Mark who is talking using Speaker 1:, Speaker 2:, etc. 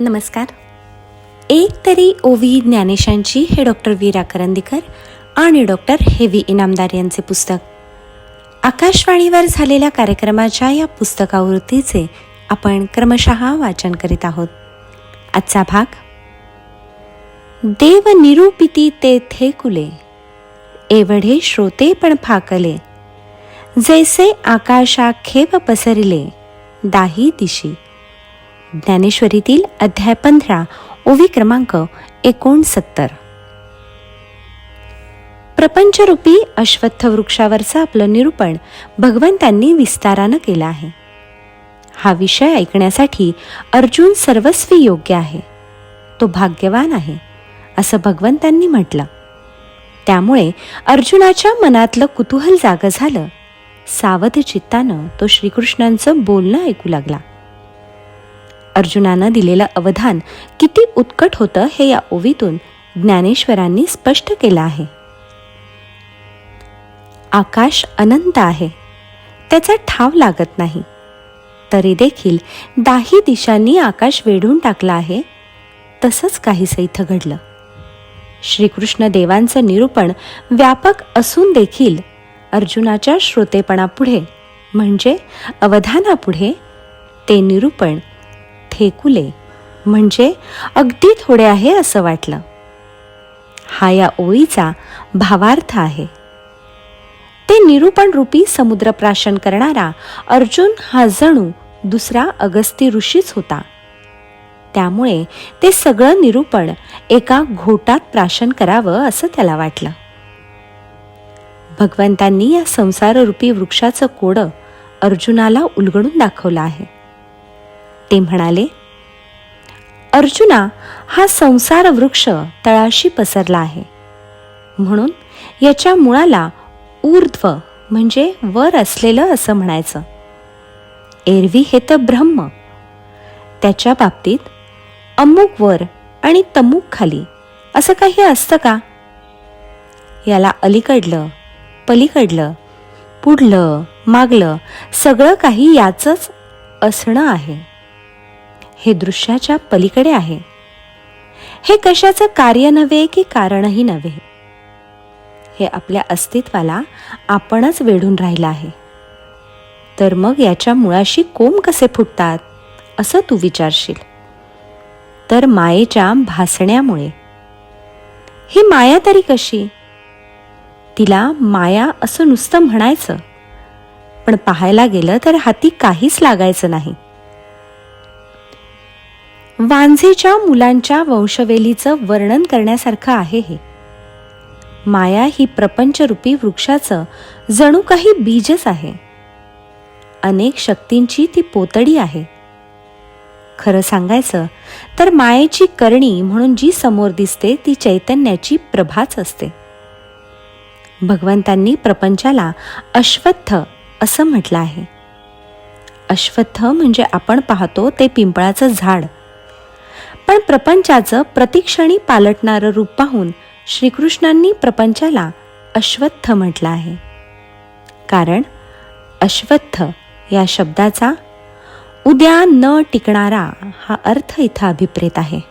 Speaker 1: नमस्कार. एक तरी ओवी ज्ञानेशांची हे डॉक्टर वीरा करंदीकर आणि डॉक्टर हेवी इनामदार यांचे पुस्तक. आकाशवाणीवर झालेल्या कार्यक्रमाच्या या पुस्तकावृत्तीचे आपण क्रमशः वाचन करीत आहोत. आजचा भाग देव निरूपिती ते थेकुले एवढे श्रोते पण फाकले जैसे आकाशा खेव पसरले दाही दिशी. ज्ञानेश्वरीतील अध्याय पंधरा ओवी क्रमांक एकोणसत्तर. प्रपंचरूपी अश्वत्थ वृक्षावरचं आपलं निरूपण भगवंतांनी विस्तारानं केलं आहे. हा विषय ऐकण्यासाठी अर्जुन सर्वस्वी योग्य आहे. तो भाग्यवान आहे असं भगवंतांनी म्हटलं. त्यामुळे अर्जुनाच्या मनातलं कुतूहल जागं झालं. सावध चित्तानं तो श्रीकृष्णांचं बोलणं ऐकू लागला. अर्जुनानं दिलेलं अवधान किती उत्कट होतं हे या ओवीतून ज्ञानेश्वरांनी स्पष्ट केलं आहे. आकाश अनंत आहे. त्याचा ठाव लागत नाही. तरी देखील दाही दिशांनी आकाश वेढून टाकलं आहे. तसंच काहीसं इथं घडलं. श्रीकृष्ण देवांचं निरूपण व्यापक असून देखील अर्जुनाच्या श्रोतेपणापुढे म्हणजे अवधानापुढे ते निरूपण ठेकुले. म्हणजे अगदी थोडे आहे असं वाटलं. हा या ओळीचा भावार्थ आहे. ते निरूपण रूपी समुद्रप्राशन करणारा अर्जुन हा जणू दुसरा अगस्ती ऋषीच होता. त्यामुळे ते सगळं निरूपण एका घोटात प्राशन करावं असं त्याला वाटलं. भगवंतांनी या संसाररूपी वृक्षाचं कोडं अर्जुनाला उलगडून दाखवलं आहे. ते म्हणाले अर्जुना हा संसार वृक्ष तळाशी पसरला आहे. म्हणून याच्या मुळाला ऊर्ध्व म्हणजे वर असलेलं असं म्हणायचं. एरवी हे तर ब्रह्म. त्याच्या बाबतीत अमुक वर आणि तमुक खाली असं काही असतं का? याला अलीकडलं पलीकडलं पुढलं मागलं सगळं काही याचंच असणं आहे. हे दृश्याच्या पलीकडे आहे. हे कशाचं कार्य नव्हे की कारणही नव्हे? हे आपल्या अस्तित्वाला आपणच वेढून राहिलं आहे. तर मग याच्या मुळाशी कोंब कसे फुटतात असं तू विचारशील. तर मायेच्या भासण्यामुळे. ही माया तरी कशी? तिला माया असं नुसतं म्हणायचं. पण पाहायला गेलं तर हाती काहीच लागायचं नाही. वांझेच्या मुलांच्या वंशवेलीचं वर्णन करण्यासारखं आहे हे. माया ही प्रपंचरूपी वृक्षाचं जणू काही बीजच आहे. अनेक शक्तींची ती पोतडी आहे. खरं सांगायचं तर मायेची करणी म्हणून जी समोर दिसते ती चैतन्याची प्रभाच असते. भगवंतांनी प्रपंचाला अश्वत्थ असं म्हटलं आहे. अश्वत्थ म्हणजे आपण पाहतो ते पिंपळाचं झाड पण प्रपंचाचं प्रतिक्षणी पालटणारं रूप पाहून श्रीकृष्णांनी प्रपंचाला अश्वत्थ म्हटलं आहे. कारण अश्वत्थ या शब्दाचा उद्या न टिकणारा हा अर्थ इथं अभिप्रेत आहे.